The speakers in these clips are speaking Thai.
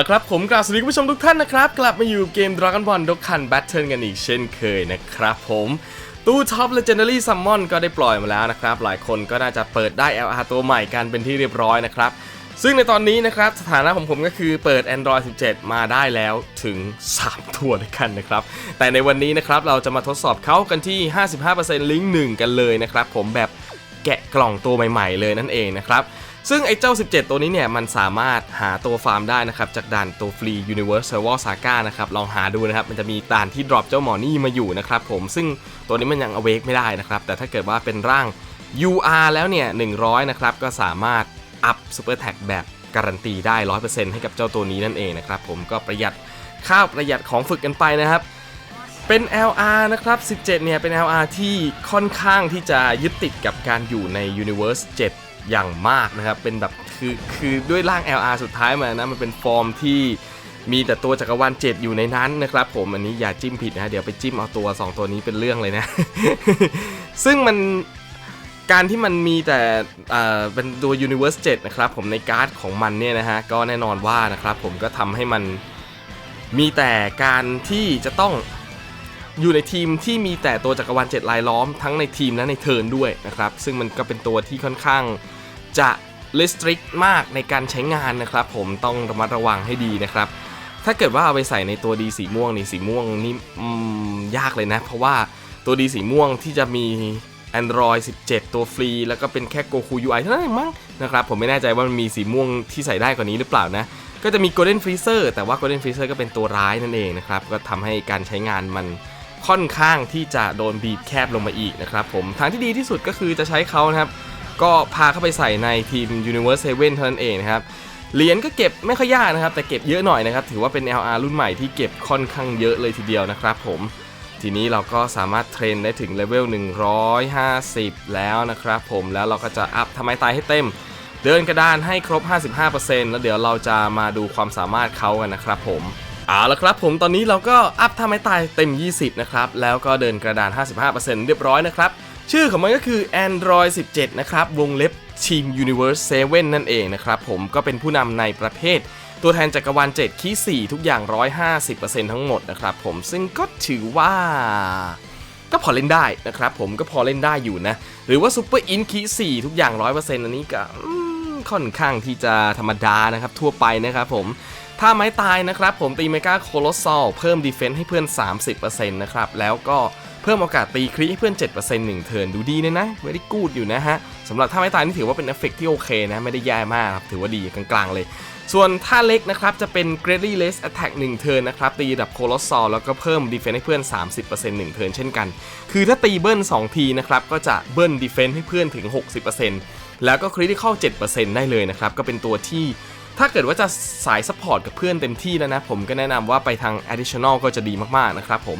ละครับ ผมกราบสวัสดีคุณผู้ชมทุกท่านนะครับ กลับมาอยู่เกม Dragon Ball Dokkan Battle กันอีกเช่นเคยนะครับผมตู้ท็อป Legendary Summon ก็ได้ปล่อยมาแล้วนะครับ หลายคนก็น่าจะเปิดได้ LR ตัวใหม่กันเป็นที่เรียบร้อยนะครับ ซึ่งในตอนนี้นะครับ สถานะของผมก็คือเปิด Android 17 มาได้แล้วถึง 3 ตัวด้วยกันนะครับ แต่ในวันนี้นะครับเราจะมาทดสอบเขากันที่ 55%ลิงก์1กันเลยนะครับผมแบบแกะกล่องตัวใหม่ ๆ เลยนั่นเองนะครับ ซึ่งไอ้เจ้า 17 ตัวนี้เนี่ย มันสามารถหาตัวฟาร์มได้นะครับ จากด่านตัวฟรี Universe Server Saga นะครับ ลองหาดูนะครับ มันจะมีด่านที่ดรอปเจ้าหมอนี่มาอยู่นะครับผมซึ่งตัวนี้มันยัง awake ไม่ได้นะครับ แต่ถ้าเกิดว่าเป็นร่าง UR แล้วเนี่ย 100 นะครับ ก็สามารถอัพ Super Tag แบบการันตีได้ 100%ให้กับเจ้าตัวนี้นั่นเองนะครับผมก็ประหยัดข้าวประหยัดของฝึกกันไปนะครับเป็น LR นะครับ 17 เนี่ย เป็น LR ที่ค่อนข้างที่จะยึดติดกับการอยู่ใน Universe 7 อย่างมากนะครับ เป็นแบบคือคือด้วยร่าง LR สุดท้ายมานะ มันเป็นฟอร์มที่มีแต่ตัวจักรวาล7อยู่ในนั้นนะครับผมอันนี้อย่าจิ้มผิดนะ เดี๋ยวไปจิ้มเอาตัว 2 ตัวนี้เป็นเรื่องเลยนะ ซึ่งมันการที่มันมีแต่เป็นตัว Universe 7 นะครับผมในการ์ดของมันเนี่ยนะฮะ ก็แน่นอนว่านะครับผมก็ทำให้มันมีแต่การที่จะต้อง อยู่ในทีมที่มีแต่ตัวจักรวาล7ลายล้อมทั้งในทีมและในเทิร์นด้วยนะครับ ซึ่งมันก็เป็นตัวที่ค่อนข้างจะ restrict มากในการใช้งานนะครับ ผมต้องระมัดระวังให้ดีนะครับ ถ้าเกิดว่าเอาไปใส่ในตัวดีสีม่วงนี่สีม่วงนี่ยากเลยนะ เพราะว่าตัวดีสีม่วงที่จะมี Android 17 ตัวฟรี แล้วก็เป็นแค่ Goku UI เท่านั้นเองมั้งนะครับ ผมไม่แน่ใจว่ามันมีสีม่วงที่ใส่ได้กว่านี้หรือเปล่านะ ก็จะมี Golden Freezer แต่ว่า Golden Freezer ก็เป็นตัวร้ายนั่นเองนะครับ ก็ทำให้การใช้งานมัน ค่อนข้างที่จะโดนบีบแคบลงมาอีกนะครับผมทางที่ดีที่สุดก็คือจะใช้เขานะครับก็พาเข้าไปใส่ในทีม Universe 7เท่านั้นเองนะครับเหรียญก็เก็บไม่ค่อยยากนะครับ แต่เก็บเยอะหน่อยนะครับ ถือว่าเป็น LR รุ่นใหม่ที่เก็บค่อนข้างเยอะเลยทีเดียวนะครับผม ทีนี้เราก็สามารถเทรนได้ถึงเลเวล 150 แล้วนะครับผมแล้วเราก็จะอัพทำไมตายให้เต็ม เดินกระดานให้ครบ 55%แล้วเดี๋ยวเราจะมาดูความสามารถเขากันนะครับผม เอาละครับผมตอนนี้เราก็อัพทำไมตายเต็ม 20 นะครับ แล้วก็เดินกระดาน 55%เรียบร้อยนะครับ ชื่อของมันก็คือ Android 17 นะครับ วงเล็บ Team Universe 7 นั่นเองนะครับ ผมก็เป็นผู้นำในประเภท ตัวแทนจักรวาล7คี4ทุกอย่าง 150%ทั้งหมดนะครับผมซึ่งก็ถือว่าก็พอเล่นได้นะครับผมก็พอเล่นได้อยู่นะ หรือว่าซูเปอร์อินคี4ทุกอย่าง 100%อันนี้ก็ค่อนข้างที่จะธรรมดานะครับทั่วไปนะครับผม ถ้าไม้ตายนะครับผมตีเมกาโคโลซอลเพิ่มดีเฟนส์ให้เพื่อน 30%นะครับ แล้วก็เพิ่มโอกาสตีคริให้เพื่อน7%หนึ่งเทิร์นดูดีเลยนะไม่ได้กูดอยู่นะฮะสำหรับถ้าไม้ตายนี่ถือว่าเป็นเอฟเฟกที่โอเคนะ ไม่ได้แย่มากครับ ถือว่าดีกลางๆเลย ส่วนท่าเล็กนะครับ จะเป็น Greatly Less Attack 1 เทิร์นนะครับ ตีดับโคโลซอลแล้วก็เพิ่มดีเฟนส์ให้เพื่อน 30% 1 เทิร์นเช่นกัน คือถ้าตีเบิ้ล 2 ทีนะครับ ก็จะเบิ้ลดีเฟนส์ให้เพื่อนถึง 60%แล้วก็คริติคอล7%ได้เลยนะครับก็เป็นตัวที่ ถ้าเกิดว่าจะสายซัพพอร์ตกับเพื่อนเต็มที่แล้วนะ ผมก็แนะนำว่าไปทาง additional ก็จะดีมากๆนะครับผม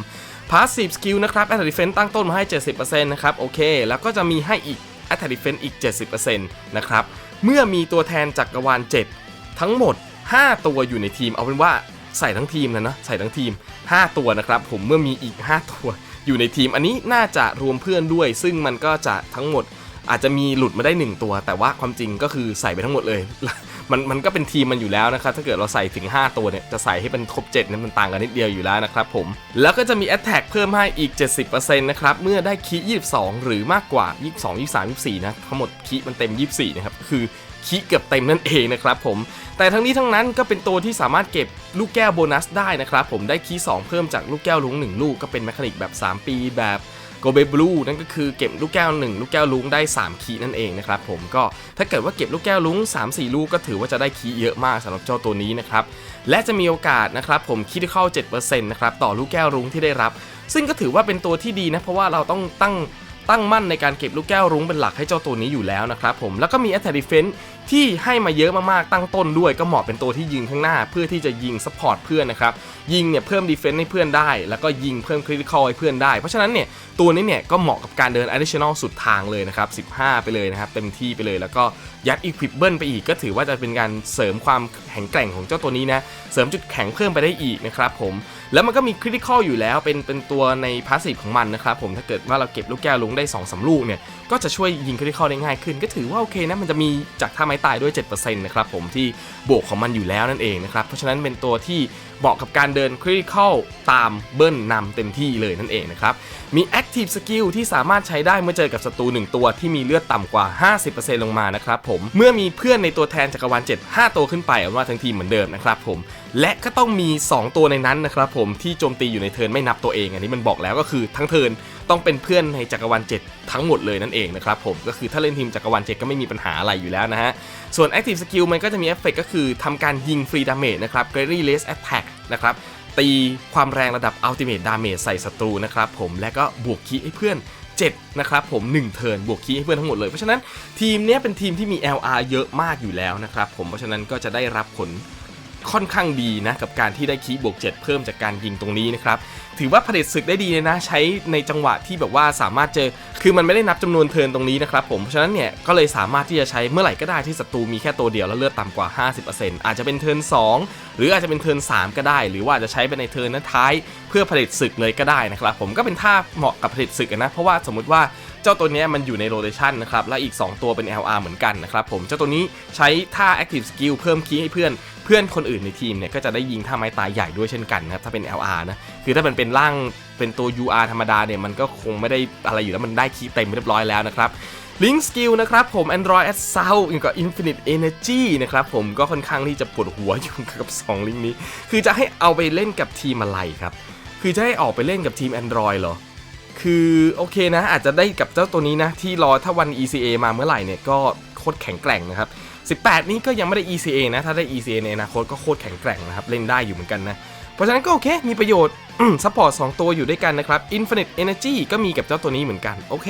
passive skill นะครับ attack defense ตั้งต้นมาให้ 70%นะครับ โอเค แล้วก็จะมีให้อีก attack defense อีก 70%นะครับ เมื่อมีตัวแทนจักรวาล 7 ทั้งหมด 5 ตัวอยู่ในทีม เอาเป็นว่าใส่ทั้งทีมนะเนะใส่ทั้งทีม 5 ตัวนะครับผมเมื่อมีอีก 5 ตัวอยู่ในทีม อันนี้น่าจะรวมเพื่อนด้วย ซึ่งมันก็จะทั้งหมด อาจจะมีหลุดมาได้ 1 ตัว แต่ว่าความจริงก็คือใส่ไปทั้งหมดเลย มันมันก็เป็นทีมมันอยู่แล้วนะครับ ถ้าเกิดเราใส่ถึง 5 ตัวเนี่ย จะใส่ให้เป็นครบ7เนี่ยมันต่างกันนิดเดียวอยู่แล้วนะครับผม แล้วก็จะมี Attack เพิ่มให้อีก 70%นะครับ เมื่อได้คี22 หรือมากกว่า 22 23 24 นะ ทั้งหมดคีมันเต็ม 24 นะครับ คือคีเกือบเต็มนั่นเองนะครับผม แต่ทั้งนี้ทั้งนั้นก็เป็นตัวที่สามารถเก็บลูกแก้วโบนัสได้นะครับผม ได้คี2เพิ่มจากลูกแก้วลุง1ลูก ก็เป็นแมคานิกแบบ 3 ปีแบบ โกเบบลูนั่นก็คือเก็บลูกแก้ว 1 ลูกแก้วลุงได้ 3 คีนั่นเองนะครับผมก็ถ้าเกิดว่าเก็บลูกแก้วลุง3 4 ลูกก็ถือว่าจะได้คีเยอะมากสำหรับเจ้าตัวนี้นะครับและจะมีโอกาสนะครับผมคิดเข้า7%นะครับต่อลูกแก้วลุงที่ได้รับ ซึ่งก็ถือว่าเป็นตัวที่ดีนะเพราะว่าเราต้องตั้งตั้งมั่นในการเก็บลูกแก้วรุ้งเป็นหลักให้เจ้าตัวนี้อยู่แล้วนะครับผม แล้วก็มี Attack Defense ที่ให้มาเยอะมากๆตั้งต้นด้วยก็เหมาะเป็นตัวที่ยิงข้างหน้า เพื่อที่จะยิงซัพพอร์ตเพื่อนนะครับยิงเนี่ยเพิ่มดีเฟนซ์ให้เพื่อนได้ แล้วก็ยิงเพิ่มคริติคอลให้เพื่อนได้ เพราะฉะนั้นเนี่ยตัวนี้เนี่ยก็เหมาะกับการเดิน additional สุดทางเลยนะครับ 15 ไปเลยนะครับเต็มที่ไปเลยแล้วก็ยัดอีควิปเบิลไปอีกก็ถือว่าจะเป็นการเสริมความแข็งแกร่งของเจ้าตัวนี้นะ เสริมจุดแข็งเพิ่มไปได้อีกนะครับผม แล้วมันก็มีคริติคอลอยู่แล้วเป็นเป็นตัวในพาสซีฟของมันนะครับผมถ้าเกิดว่าเราเก็บลูกแก้วลงได้2อสลูกเนี่ย ก็จะช่วยยิงคริติคอลได้ง่ายขึ้น ก็ถือว่าโอเคนะ มันจะมีจากท่าไม้ตายด้วย 7%นะครับผมที่บวกของมันอยู่แล้วนั่นเองนะครับเพราะฉะนั้นเป็นตัวที่ เหมาะกับการเดิน Critical ตามเบิ้ลนำเต็มที่เลยนั่นเองนะครับ มี Active Skill ที่สามารถใช้ได้เมื่อเจอกับศัตรู1ตัวที่มีเลือดต่ำกว่า 50%ลงมานะครับผมเมื่อมีเพื่อนในตัวแทนจักรวาล7 5 ตัวขึ้นไปเอาว่าทั้งทีมเหมือนเดิมนะครับผมและก็ต้องมี 2 ตัวในนั้นนะครับผมที่โจมตีอยู่ในเทิร์นไม่นับตัวเอง อันนี้มันบอกแล้วก็คือทั้งเทิร์น ต้องเป็นเพื่อนในจักรวาล7ทั้งหมดเลยนั่นเองนะครับผมก็คือถ้าเล่นทีมจักรวาล7ก็ไม่มีปัญหาอะไรอยู่แล้วนะฮะ ส่วน Active Skill มันก็จะมีเอฟเฟกก็คือทำการยิงฟรีดาเมจนะครับ Greatly Less Attack นะครับตีความแรงระดับ Ultimate Damage ใส่ศัตรูนะครับผมและก็บวกคีให้เพื่อน7นะครับผม1เทิร์นบวกคีให้เพื่อนทั้งหมดเลย เพราะฉะนั้นทีมเนี้ยเป็นทีมที่มี LR เยอะมากอยู่แล้วนะครับผมเพราะฉะนั้นก็จะได้รับผล ค่อนข้างดีนะกับการที่ได้คีย์บวก7 เพิ่มจากการยิงตรงนี้นะครับถือว่าผด็จศึกได้ดีเลยนะใช้ในจังหวะที่แบบว่าสามารถเจอคือมันไม่ได้นับจำนวนเทินตรงนี้นะครับผมเพราะฉะนั้นเนี่ยก็เลยสามารถที่จะใช้เมื่อไหร่ก็ได้ที่ศัตรูมีแค่ตัวเดียวแล้วเลือดต่ำกว่า 50%อาจจะเป็นเทิน2 หรืออาจจะเป็นเทิน3 ก็ได้ หรือว่าจะใช้ไปในเทินนั้นท้าย เพื่อผลิตศึกเลยก็ได้นะครับผมก็เป็นท่าเหมาะกับผลิตศึกนะเพราะว่าสมมุติว่าเจ้าตัวนี้มันอยู่ในโรเ t ชันนะครับ และอีก 2 ตัวเป็น LR เหมือนกันนะครับผม เจ้าตัวนี้ใช้ท่า Active Skill เพิ่มคีย์ให้เพื่อน พื่อนคนอื่นในทีมเนี่ยก็จะได้ยิงท่าไม้ตายใหญ่ด้วยเช่นกันนะครับถ้าเป็น LR นะคือถ้ามันเป็นร่างเป็นตัว UR ธรรมดาเนี่ยมันก็คงไม่ได้อะไรอยู่แล้วมันได้คีเต็มเรียบร้อยแล้วนะครับลิงก์สกิลนะครับผม Android a s s a u l t กับ Infinite Energy นะครับผมก็ค่อนข้างที่จะปวดหัวอยู่กับ 2 ลิงก์นี้ คือจะให้เอาไปเล่นกับทีมอะไรครับ คือจะให้ออกไปเล่นกับทีม Android เหรอ คือโอเคนะ อาจจะได้กับเจ้าตัวนี้นะ ที่รอถ้าวัน ECA มาเมื่อไหร่เนี่ยก็โคตรแข็งแกร่งนะครับ 18 นี้ก็ยังไม่ได้ ECA นะ ถ้าได้ ECA ในอนาคตก็โคตรแข็งแกร่งนะครับ เล่นได้อยู่เหมือนกันนะ เพราะฉะนั้นก็โอเค มีประโยชน์ซัพพอร์ต2ตัวอยู่ด้วยกันนะครับ Infinite Energy ก็มีกับเจ้าตัวนี้เหมือนกัน โอเค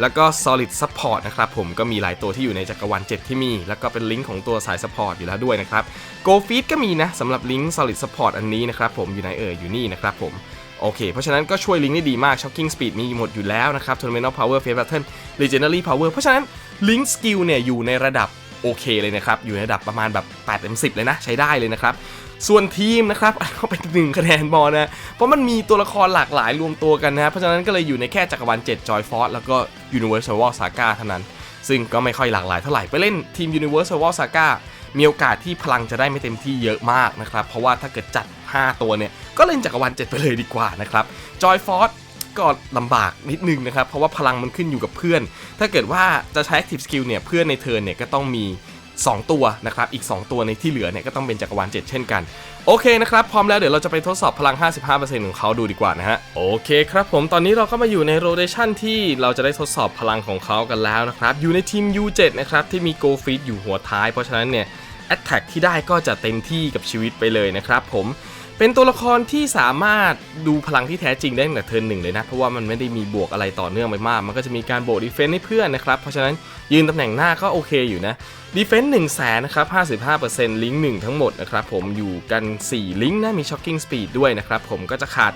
แล้วก็ Solid Support นะครับผมก็มีหลายตัวที่อยู่ในจักรวาล7 ที่มี แล้วก็เป็นลิงก์ของตัวสาย Support อยู่แล้วด้วยนะครับ Go Feed ก็มีนะสำหรับลิงก์ Solid Support อันนี้นะครับผมอยู่ไหนเอ่ยอยู่นี่นะครับผมโอเค เพราะฉะนั้นก็ช่วยลิงก์ได้ดีมาก Shocking Speed มีหมดอยู่แล้วนะครับ Tournament of Power Face Battle Legendary Power เพราะฉะนั้นลิงก์สกิลเนี่ยอยู่ในระดับ โอเคเลยนะครับ อยู่ในระดับประมาณแบบ8เต็ม10 เลยนะ ใช้ได้เลยนะครับ ส่วนทีมนะครับก็เป็นหนึ่งคะแนนบอลนะ เพราะมันมีตัวละครหลากหลายรวมตัวกันนะ เพราะฉะนั้นก็เลยอยู่ในแค่จักรวาล7 Joy Force แล้วก็ Universal War Saga เท่านั้น ซึ่งก็ไม่ค่อยหลากหลายเท่าไหร่ ไปเล่นทีม Universal War Saga มีโอกาสที่พลังจะได้ไม่เต็มที่เยอะมากนะครับ เพราะว่าถ้าเกิดจัด 5 ตัวเนี่ย ก็เล่นจักรวาล7ไปเลยดีกว่านะครับ Joy Force ก็ลำบากนิดนึงนะครับ เพราะว่าพลังมันขึ้นอยู่กับเพื่อน ถ้าเกิดว่าจะใช้ Active Skill เนี่ย เพื่อนในเทิร์นเนี่ยก็ต้องมี 2 ตัวนะครับ อีก 2 ตัวในที่เหลือเนี่ยก็ต้องเป็นจักรวาล 7 เช่นกัน โอเคนะครับ พร้อมแล้วเดี๋ยวเราจะไปทดสอบพลัง 55%ของเขาดูดีกว่านะฮะ โอเคครับผม ตอนนี้เราก็มาอยู่ในโรเ t ชันที่เราจะได้ทดสอบพลังของเขากันแล้วนะครับ อยู่ในทีม U7 นะครับ ที่มี Go Feed อยู่หัวท้าย เพราะฉะนั้นเนี่ย Attack ที่ได้ก็จะเต็มที่กับชีวิตไปเลยนะครับผม เป็นตัวละครที่สามารถดูพลังที่แท้จริงได้ตั้งแต่เทิร์นหนึ่งเลยนะ เพราะว่ามันไม่ได้มีบวกอะไรต่อเนื่องไปมาก มันก็จะมีการโบกดีเฟนต์ให้เพื่อนนะครับ เพราะฉะนั้นยืนตำแหน่งหน้าก็โอเคอยู่นะดีเฟนต์หนึ่งแสนนะครับ55%ลิงก์หนึ่งทั้งหมดนะครับผมอยู่กัน 4 ลิงก์นะมี Shocking Speed ด้วยนะครับผมก็จะขาด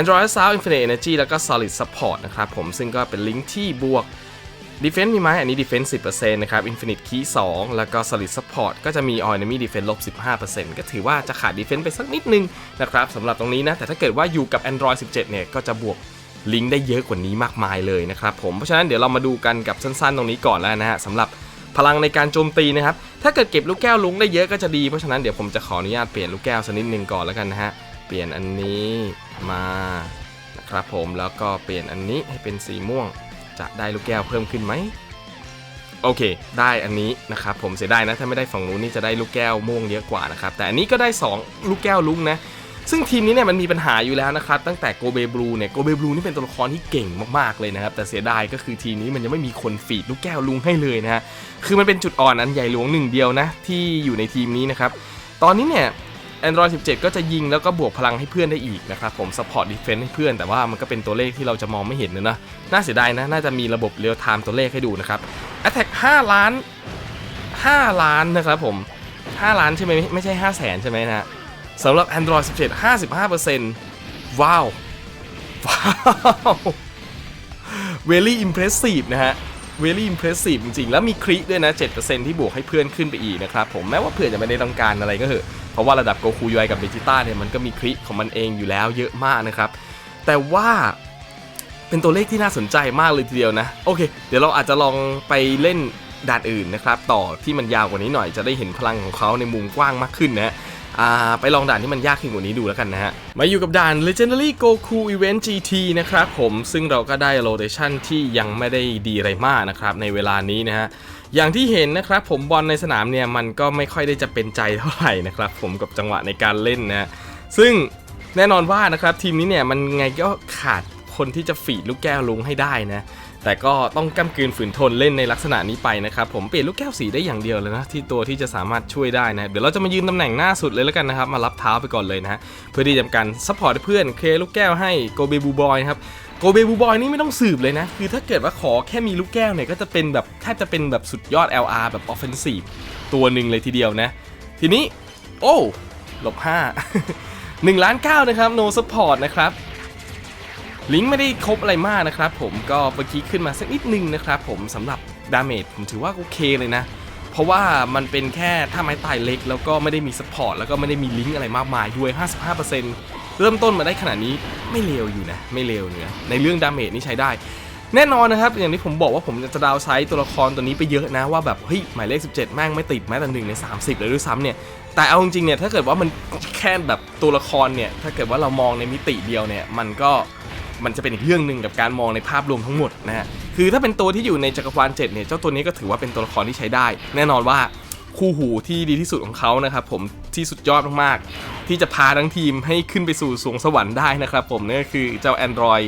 Android Sound Infinite Energy แล้วก็ Solid Support นะครับผมซึ่งก็เป็นลิงก์ที่บวก Defense มีไหมอันนี้ Defense 10%นะครับ Infinite Key 2แล้วก็ Solid Support ก็จะมี All Enemy Defense ลบ15%ก็ถือว่าจะขาด Defense ไปสักนิดนึงนะครับสำหรับตรงนี้นะ แต่ถ้าเกิดว่าอยู่กับ Android 17 เนี่ย ก็จะบวกลิงก์ได้เยอะกว่านี้มากมายเลยนะครับผม เพราะฉะนั้นเดี๋ยวเรามาดูกันกับสั้นๆ ตรงนี้ก่อนแล้วนะฮะสำหรับพลังในการโจมตีนะครับ ถ้าเกิดเก็บลูกแก้วลุงได้เยอะก็จะดี เพราะฉะนั้นเดี๋ยวผมจะขออนุญาตเปลี่ยนลูกแก้วสักนิดนึงก่อนแล้วกันนะฮะ เปลี่ยนอันนี้มานะครับผม แล้วก็เปลี่ยนอันนี้ให้เป็นสีม่วง จะได้ลูกแก้วเพิ่มขึ้นไหมโอเค ได้อันนี้นะครับผมเสียดายนะถ้าไม่ได้ฝั่งนู้นนี่จะได้ลูกแก้วม่วงเยอะกว่านะครับแต่อันนี้ก็ได้ 2 ลูกแก้วลุงนะซึ่งทีมนี้เนี่ยมันมีปัญหาอยู่แล้วนะครับตั้งแต่โกเบบลูเนี่ยโกเบบลูนี่เป็นตัวละครที่เก่งมากๆเลยนะครับแต่เสียดายก็คือทีมนี้มันยังไม่มีคนฟีดลูกแก้วลุงให้เลยนะฮะคือมันเป็นจุดอ่อนอันใหญ่หลวงหนึ่งเดียวนะที่อยู่ในทีมนี้นะครับตอนนี้เนี่ย Android 17 ก็จะยิงแล้วก็บวกพลังให้เพื่อนได้อีกนะครับผม support defense ให้เพื่อนแต่ว่ามันก็เป็นตัวเลขที่เราจะมองไม่เห็นเลยนะ น่าเสียดายนะ น่าจะมีระบบเรียลไทม์ตัวเลขให้ดูนะครับ attack 5 ล้าน 5 ล้านนะครับผม 5 ล้านใช่ไหมไม่ใช่ 5 0 0แสนใช่ไหมนะสำหรับ Android 17 55%ว้าว ว้าว very impressive นะฮะ very impressive จริงๆ แล้วมีคริด้วยนะ 7%ที่บวกให้เพื่อนขึ้นไปอีกนะครับผมแม้ว่าเพื่อนจะไม่ได้ต้องการอะไรก็เถอะ ราะว่าระดับโกคูยอยกับเบจิต้าเนี่ยมันก็มีคริของมันเองอยู่แล้วเยอะมากนะครับ แต่ว่าเป็นตัวเลขที่น่าสนใจมากเลยทีเดียวนะ โอเค เดี๋ยวเราอาจจะลองไปเล่นด่านอื่นนะครับ ต่อที่มันยาวกว่านี้หน่อยจะได้เห็นพลังของเขาในมุมกว้างมากขึ้นนะฮะ ไปลองด่านที่มันยากขึ้นกว่านี้ดูแล้วกันนะฮะ มาอยู่กับด่าน Legendary Goku Event GT นะครับผมซึ่งเราก็ได้โลเ t ชันที่ยังไม่ได้ดีอะไรมากนะครับในเวลานี้นะฮะ อย่างที่เห็นนะครับผมบอลในสนามเนี่ย มันก็ไม่ค่อยได้จะเป็นใจเท่าไหร่นะครับผมกับจังหวะในการเล่นนะฮะซึ่งแน่นอนว่านะครับทีมนี้เนี่ยมันไงก็ขาดคนที่จะฝีดลูกแก้วลุงให้ได้นะ แต่ก็ต้องก้ากลืนฝืนทนเล่นในลักษณะนี้ไปนะครับ ผมเปลี่ยนลูกแก้วสีได้อย่างเดียวเลยนะ ที่ตัวที่จะสามารถช่วยได้นะเดี๋ยวเราจะมายืนตำแหน่งหน้าสุดเลยแล้วกันนะครับ มารับเท้าไปก่อนเลยนะฮะเพื่อที่จะทำการซัพพอร์ตเพื่อนเคลลูกแก้วให้โกเบบูบอยนะครับโกเบบูบอยนี่ไม่ต้องสืบเลยนะ คือถ้าเกิดว่าขอแค่มีลูกแก้วเนี่ยก็จะเป็นแบบแทบจะเป็นแบบสุดยอด LR แบบ offensive ตัวหนึ่งเลยทีเดียวนะ ทีนี้ โอ้ลบ5 1ล้าน9นะครับ no support นะครับ ลิงก์ไม่ได้ครบอะไรมากนะครับผมก็เมื่อกี้ขึ้นมาสักนิดนึงนะครับผมสำหรับดาเมจผมถือว่าโอเคเลยนะ เพราะว่ามันเป็นแค่ท่าไม้ตายเล็ก แล้วก็ไม่ได้มีสปอร์ตแล้วก็ไม่ได้มีลิงก์อะไรมากมายด้วย 55%เริ่มต้นมาได้ขนาดนี้ไม่เลวอยู่นะ ไม่เลวเนี่ยในเรื่องดาเมจนี่ใช้ได้ แน่นอนนะครับ อย่างที่ผมบอกว่าผมจะดาวไซต์ตัวละครตัวนี้ไปเยอะนะว่าแบบเฮ้ยหมายเลข 17 แม่งไม่ติดแม้แต่หนึ่งใน 30 เลยด้วยซ้ำเนี่ยแต่เอาจริงเนี่ยถ้าเกิดว่ามันแค่แบบตัวละครเนี่ยถ้าเกิดว่าเรามองในมิติเดียวเนี่ยมันก็ มันจะเป็นอีกเรื่องหนึ่งกับการมองในภาพรวมทั้งหมดนะฮะคือถ้าเป็นตัวที่อยู่ในจักรวาล7เนี่ยเจ้าตัวนี้ก็ถือว่าเป็นตัวละครที่ใช้ได้ แน่นอนว่าคู่หูที่ดีที่สุดของเขานะครับผมที่สุดยอดมากๆ ที่จะพาทั้งทีมให้ขึ้นไปสู่สวงสวรรค์ได้นะครับผมนั่นก็คือเจ้า Android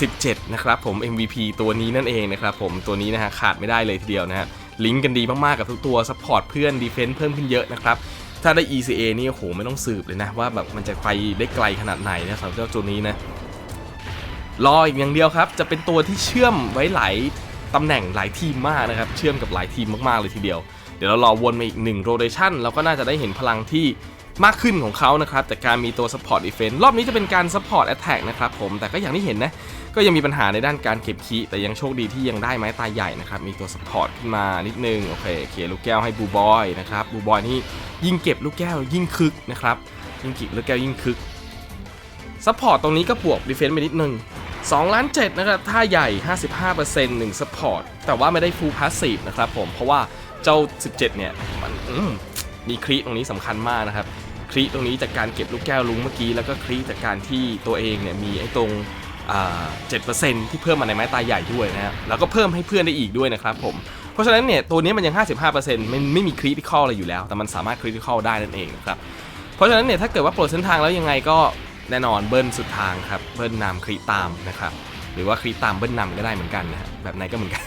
17 นะครับผม MVP ตัวนี้นั่นเองนะครับผมตัวนี้นะฮะขาดไม่ได้เลยทีเดียวนะฮะลิงก์กันดีมากๆกับทุกตัวซัพพอร์ตเพื่อนดีเฟนส์เพิ่มขึ้นเยอะนะครับถ้าได้ ECA นี่โอ้โหไม่ต้องสืบเลยนะ ว่าแบบมันจะไปได้ไกลขนาดไหนนะสำหรับเจ้าตัวนี้นะ รออีกอย่างเดียวครับ จะเป็นตัวที่เชื่อมไว้หลายตำแหน่งหลายทีมมากนะครับ เชื่อมกับหลายทีมมากๆเลยทีเดียว เดี๋ยวเรารอวนมาอีกหนึ่งโรเ t ชันเราก็น่าจะได้เห็นพลังที่มากขึ้นของเขานะครับแต่การมีตัว Support Defense รอบนี้จะเป็นการ Support Attack นะครับผมแต่ก็อย่างที่เห็นนะ ก็ยังมีปัญหาในด้านการเก็บคีแต่ยังโชคดีที่ยังได้ไม้ตายใหญ่นะครับ มีตัว Support ขึ้นมานิดนึง โอเคเคลียลูกแก้วให้บูบอยนะครับบูบอยนี่ยิ่งเก็บลูกแก้วยิ่งคึกนะครับ ยิ่งเก็บลูกแก้วยิ่งคึกซัพพอร์ตตรงนี้ก็บวกดีเฟนซ์ไปนิดนึง 2ล้าน7นะครับท่าใหญ่ 55% 1ซัพพอร์ตแต่ว่าไม่ได้ฟูลพาสซีฟนะครับผม เพราะว่าเจ้า 17 เนี่ย มันมมีครีตรงนี้สำคัญมากนะครับ ครีตรงนี้จากการเก็บลูกแก้วลุงเมื่อกี้ แล้วก็ครีตจากการที่ตัวเองเนี่ย มีไอ้ตรงเอ่า7%ที่เพิ่มมาในไม้ตายใหญ่ด้วยนะฮะแล้วก็เพิ่มให้เพื่อนได้อีกด้วยนะครับผม เพราะฉะนั้นเนี่ยตัวนี้มันยัง 55%มันไม่มีคริติคอลอะไรอยู่แล้ว แต่มันสามารถคริติคอลได้นั่นเองนะครับ เพราะฉะนั้นเนี่ยถ้าเกิดว่าโปรดเส้นทางแล้วยังไงก็ แน่นอนเบิ้ลสุดทางครับเบิ้ลนำครีตามนะครับหรือว่าครีตามเบิ้ลนำก็ได้เหมือนกันนะแบบไหนก็เหมือนกัน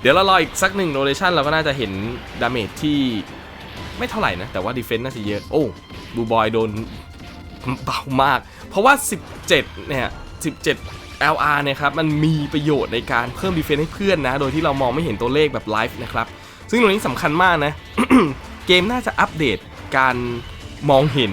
เดี๋ยวเรารออีกสักหนึ่งโรเ t ชันเราก็น่าจะเห็นดาเมจที่ไม่เท่าไหร่นะ แต่ว่าดีเฟน s ์น่าจะเยอะ โอ้บูบอยโดนเบามาก เพราะว่า 17 เนี่ย 17 LR เนี่ยครับ มันมีประโยชน์ในการเพิ่มดีเฟน s ์ให้เพื่อนนะ โดยที่เรามองไม่เห็นตัวเลขแบบไลฟ์นะครับ ซึ่งตรงนี้สำคัญมากนะ เกมน่าจะอัปเดตการมองเห็น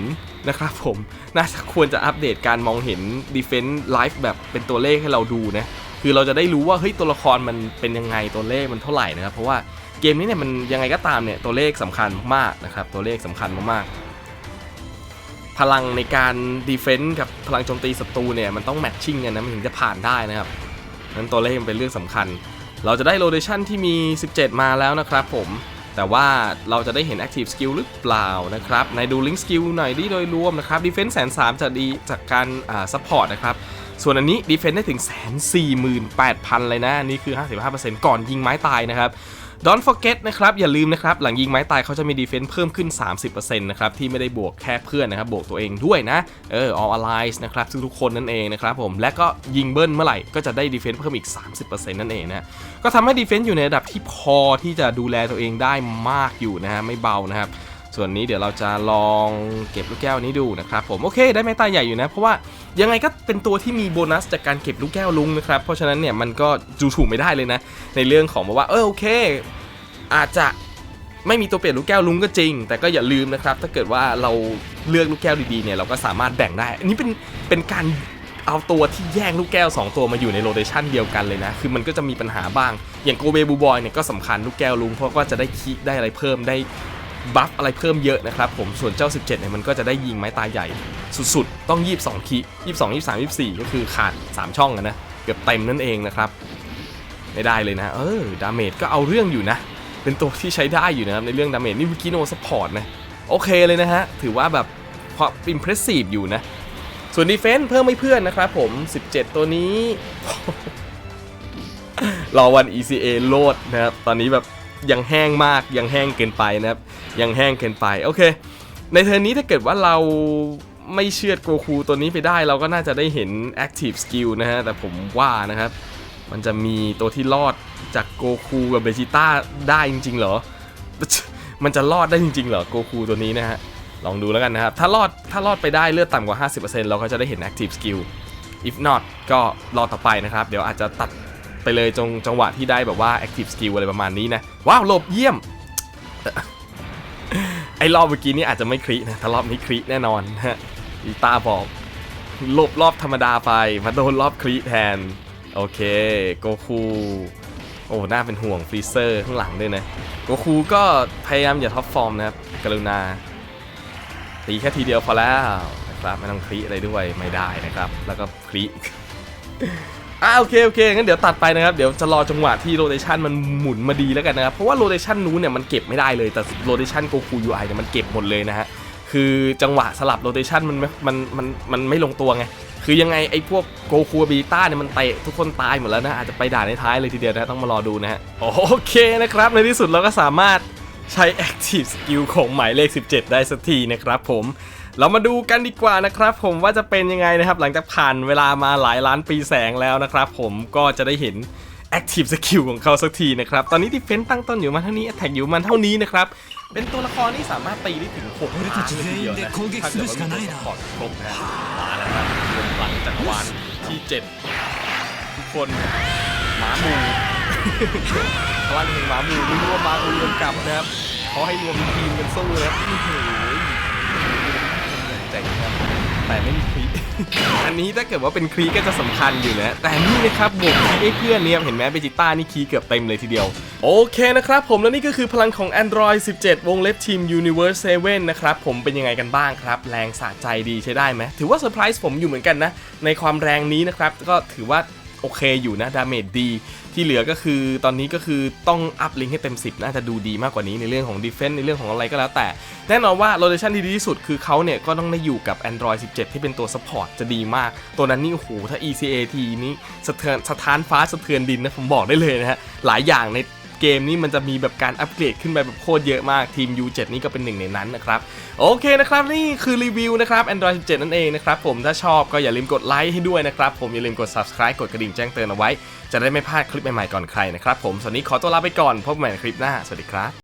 นะครับผมน่าจะควรจะอัปเดตการมองเห็น Defense Live แบบเป็นตัวเลขให้เราดูนะคือเราจะได้รู้ว่าเฮ้ยตัวละครมันเป็นยังไงตัวเลขมันเท่าไหร่นะครับเพราะว่าเกมนี้เนี่ยมันยังไงก็ตามเนี่ยตัวเลขสำคัญมากนะครับตัวเลขสำคัญมากๆพลังในการดีเฟนต์กับพลังโจมตีศัตรูเนี่ยมันต้องแมทชิ่งกันนะมันถึงจะผ่านได้นะครับนั้นตัวเลขมันเป็นเรื่องสำคัญ เราจะได้โลเ t ชันที่มี 17 มาแล้วนะครับผม แต่ว่าเราจะได้เห็น Active Skill หรือเปล่านะครับในดูลิงสกิลหน่อยดีโดยรวมนะครับดีเฟนซ์แสนสามจะดีจากการอ่าซัพพอร์ตนะครับ ส่วนอันนี้ดีเฟนซ์ได้ถึงแสนสี่หมื่นแปดพันเลยนะ อันนี่คือ 55%ก่อนยิงไม้ตายนะครับ Don't forget นะครับ อย่าลืมนะครับ หลังยิงไม้ตายเขาจะมีดีเฟนซ์เพิ่มขึ้น 30%นะครับ ที่ไม่ได้บวกแค่เพื่อนนะครับ บวกตัวเองด้วยนะ เออ All Allies นะครับ ซึ่งทุกคนนั่นเองนะครับผม และก็ยิงเบิ้ลเมื่อไหร่ ก็จะได้ดีเฟนซ์เพิ่มอีก 30%นั่นเองนะ ก็ทำให้ดีเฟนซ์อยู่ในระดับที่พอที่จะดูแลตัวเองได้มากอยู่นะฮะ ไม่เบานะครับ ส่วนนี้เดี๋ยวเราจะลองเก็บลูกแก้วนี้ดูนะครับผมโอเคได้ไม้ตายใหญ่อยู่นะ เพราะว่ายังไงก็เป็นตัวที่มีโบนัสจากการเก็บลูกแก้วลุงนะครับ เพราะฉะนั้นเนี่ยมันก็ดูถูกไม่ได้เลยนะ ในเรื่องของว่าเออโอเค อาจจะไม่มีตัวเปลี่ยนลูกแก้วลุงก็จริง แต่ก็อย่าลืมนะครับ ถ้าเกิดว่าเราเลือกลูกแก้วดีๆเนี่ยเราก็สามารถแบ่งได้ อันนี้เป็นเป็นการเอาตัวที่แย่งลูกแก้ว 2 ตัวมาอยู่ในโรเ t ชันเดียวกันเลยนะ คือมันก็จะมีปัญหาบ้าง อย่างโกเบบูบอยเนี่ยก็สำคัญลูกแก้วลุงเพราะว่าจะได้คีได้อะไรเพิ่มได้ บัฟอะไรเพิ่มเยอะนะครับผมส่วนเจ้า 17เนี่ยมันก็จะได้ยิงไม้ตายใหญ่สุดๆ ต้อง 22คี22 23 24 ก็คือขาด 3 ช่องอะนะเกือบเต็มนั่นเองนะครับ ไม่ได้เลยนะ เออดาเมจก็เอาเรื่องอยู่นะ เป็นตัวที่ใช้ได้อยู่นะครับในเรื่องดาเมจนี่เมื่อกี้โนสปอร์ตนะโอเคเลยนะฮะ ถือว่าแบบพออิมเพรสซีฟอยู่นะ ส่วนดีเฟนส์เพิ่มให้เพื่อนนะครับผม 17 ตัวนี้ รอวัน ECA โลดนะครับ ตอนนี้แบบ ยังแห้งมากยังแห้งเกินไปนะครับ ยังแห้งเกินไปโอเค ในเทอร์นนี้ถ้าเกิดว่าเราไม่เชื่อโกคูตัวนี้ไปได้ เราก็น่าจะได้เห็น Active Skill นะฮะ แต่ผมว่านะครับ มันจะมีตัวที่รอดจากโกคูกับเบจิต้าได้จริง ๆ เหรอ มันจะรอดได้จริง ๆ เหรอโกคูตัวนี้นะฮะ ลองดูแล้วกันนะครับ ถ้ารอดถ้ารอดไปได้เลือดต่ำกว่า 50%เราก็จะได้เห็น Active Skill if not ก็รอต่อไปนะครับ เดี๋ยวอาจจะตัด ไปเลยจงจังหวะที่ได้แบบว่า Active Skill อะไรประมาณนี้นะ ว้าวหลบเยี่ยม ไอ้รอบเมื่อกี้นี่อาจจะไม่ครินะถ้ารอบนี้คริแน่นอนนะฮะอีตาบอกหลบรอบธรรมดาไปมาโดนรอบคริแทน โอเคโกคูโอ้น่าเป็นห่วงฟรีเซอร์ข้างหลังด้วยนะโกคูก็พยายามอย่าท็อปฟอร์มนะครับกรุณาตีแค่ทีเดียวพอแล้วนะครับไม่ต้องคลิอะไรด้วยไม่ได้นะครับ แล้วก็คลิ อ่าโอเคโอเคงั้นเดี๋ยวตัดไปนะครับเดี๋ยวจะรอจังหวะที่โรเตชันมันหมุนมาดีแล้วกันนะครับเพราะว่าโรเตชันนู้นเนี่ยมันเก็บไม่ได้เลยแต่โรเตชันโกคูยูไอเนี่ยมันเก็บหมดเลยนะฮะคือจังหวะสลับโรเตชันมันม่มันมันมันไม่ลงตัวไงคือยังไงไอ้พวกโกคูบีต้าเนี่ยมันเตะทุกคนตายหมดแล้วนะอาจจะไปด่าในท้ายเลยทีเดียวนะต้องมารอดูนะฮะโอเคนะครับในที่สุดเราก็สามารถใช้ Active Skill ของหมายเลข 17 ได้สักทีนะครับผม เรามาดูกันดีกว่านะครับ ผมว่าจะเป็นยังไงนะครับ หลังจากผ่านเวลามาหลายล้านปีแสงแล้วนะครับ ผมก็จะได้เห็น Active Skill ของเขาสักทีนะครับ ตอนนี้ที่เฟ้นตั้งต้นอยู่มาเท่านี้ Attack อยู่มันเท่านี้นะครับ เป็นตัวละครที่สามารถตีได้ถึง6ครั้งเลยทีเดียวนะถ้าเกิดว่ามีตัวสปอร์ตครบนะมาแล้วครับรวมพลังจักรวาลที่ 7 ทุกคนหมาหมูพลังแห่งหมาหมูไม่รู้ว่ามาอุรวมกลับนะครับเขาให้รวมทีมกันสู้นะ แต่ไม่มีคลี อันนี้ถ้าเกิดว่าเป็นคลีก็จะสำคัญอยู่นะ แต่นี่นะครับบวกคลีเพื่อนเนี่ยเห็นไหมเบจิต้านี่คีเกือบเต็มเลยทีเดียว โอเคนะครับผมและนี่ก็คือพลังของ Android 17 วงเล็บทีม Universe 7 นะครับผมเป็นยังไงกันบ้างครับ แรงสะใจดีใช้ได้ไหมถือว่าเซอร์ไพรส์ผมอยู่เหมือนกันนะ ในความแรงนี้นะครับก็ถือว่าโอเคอยู่นะดาเมจดี ที่เหลือก็คือตอนนี้ก็คือต้องอัพลิงให้เต็ม 10 น่าจะดูดีมากกว่านี้ในเรื่องของ Defense ในเรื่องของอะไรก็แล้วแต่ แน่นอนว่าโลเ a ชันที่ดีที่สุดคือเขาเนี่ยก็ต้องได้อยู่กับ Android 17 ที่เป็นตัว Support จะดีมาก ตัวนั้นนี่โอ้โหถ้า ecat นี้สะเทือนสถานฟ้าสะเทือนดินนะผมบอกได้เลยนะฮะหลายอย่างใน เกมนี้มันจะมีแบบการอัปเกรดขึ้นไปแบบโคตรเยอะมากทีม U7 นี่ก็เป็นหนึ่งในนั้นนะครับ โอเคนะครับ นี่คือรีวิวนะครับ Android 17 นั่นเองนะครับผมถ้าชอบก็อย่าลืมกดไลค์ให้ด้วยนะครับ ผมอย่าลืมกด Subscribe กดกระดิ่งแจ้งเตือนเอาไว้ จะได้ไม่พลาดคลิปใหม่ๆก่อนใครนะครับผมสวัสดีขอตัวลาไปก่อนพบใหม่ในคลิปหน้าสวัสดีครับ